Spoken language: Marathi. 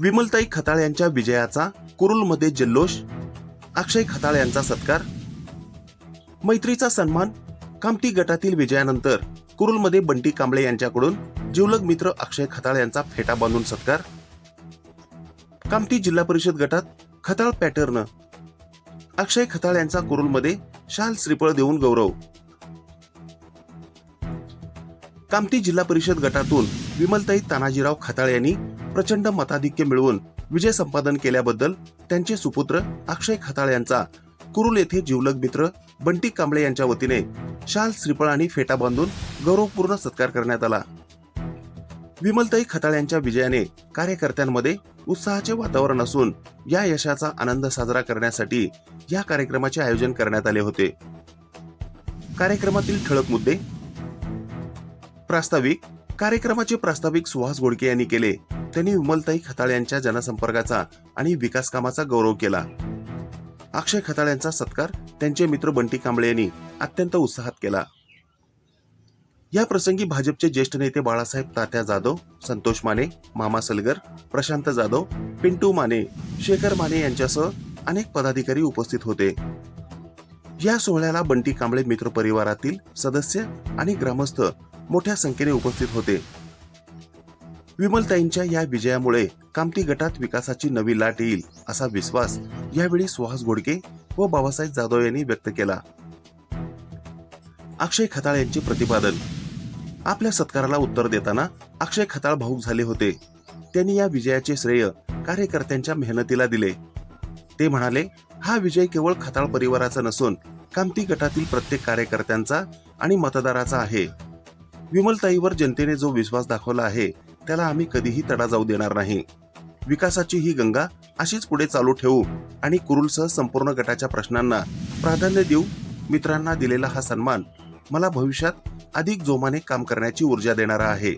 विमलताई खताळ यांच्या विजयाचा कुरुलमध्ये जल्लोष अक्षय खताळ यांचा सत्कार मैत्रीचा सन्मान कामती गटातील विजयानंतर कुरुलमध्ये बंटी कांबळे यांच्याकडून जिवलग मित्र अक्षय खताळ यांचा फेटा बांधून सत्कार. कामती जिल्हा परिषद गटात खताळ पॅटर्न अक्षय खताळ यांचा कुरुलमध्ये शाल श्रीफळ देऊन गौरव. कामती जिल्हा परिषद गटातून विमलताई तानाजीराव खताळ यांनी प्रचंड मताधिक्य मिळवून विजय संपादन केल्याबद्दल त्यांचे सुपुत्र अक्षय खताळ यांचा कुरुल येथे जिवलग मित्र बंटी कांबळे यांच्या वतीने शाल श्रीफळ आणि फेटा बांधून गौरवपूर्ण सत्कार करण्यात आला. विमलताई खताळ यांच्या विजयाने कार्यकर्त्यांमध्ये उत्साहाचे वातावरण असून या यशाचा आनंद साजरा करण्यासाठी या कार्यक्रमाचे आयोजन करण्यात आले होते. कार्यक्रमातील ठळक मुद्दे प्रास्ताविक कार्यक्रमाचे प्रास्ताविक सुहास गोडके यांनी केले. त्यांनी विमलताई खताळ यांच्या जनसंपर्काचा आणि विकास कामाचा गौरव केला. अक्षय खताळ यांचा सत्कार त्यांचे मित्र बंटी कांबळे यांनी अत्यंत उत्साहात केला. या प्रसंगी भाजपचे ज्येष्ठ नेते बाळासाहेब तात्या जाधव संतोष माने मामा सलगर प्रशांत जाधव पिंटू माने शेखर माने यांच्यासह अनेक पदाधिकारी उपस्थित होते. या सोहळ्याला बंटी कांबळे मित्र परिवारातील सदस्य आणि ग्रामस्थ मोठ्या संख्येने उपस्थित होते. विमलताईंच्या या विजयामुळे कामती गटात विकासाची नवी लाट येईल असा विश्वास यावेळी सुहास घोडके व बाबासाहेब जाधव यांनी व्यक्त केला. अक्षय खताळ यांचे प्रतिपादन. आपल्या सत्काराला उत्तर देताना अक्षय खताळ भाऊक झाले होते. त्यांनी या विजयाचे श्रेय कार्यकर्त्यांच्या मेहनतीला दिले. ते म्हणाले हा विजय केवळ खताळ परिवाराचा नसून कामती गटातील प्रत्येक कार्यकर्त्यांचा आणि मतदाराचा आहे. विमलताईवर जनतेने जो विश्वास दाखवला आहे त्याला आम्ही कधीही तडा जाऊ देणार नाही. विकासाची ही गंगा अशीच पुढे चालू ठेवू आणि कुरुलसह संपूर्ण गटाच्या प्रश्नांना प्राधान्य देऊ मित्रांना दिलेला हा सन्मान मला भविष्यात अधिक जोमाने काम करण्याची ऊर्जा देणारा आहे.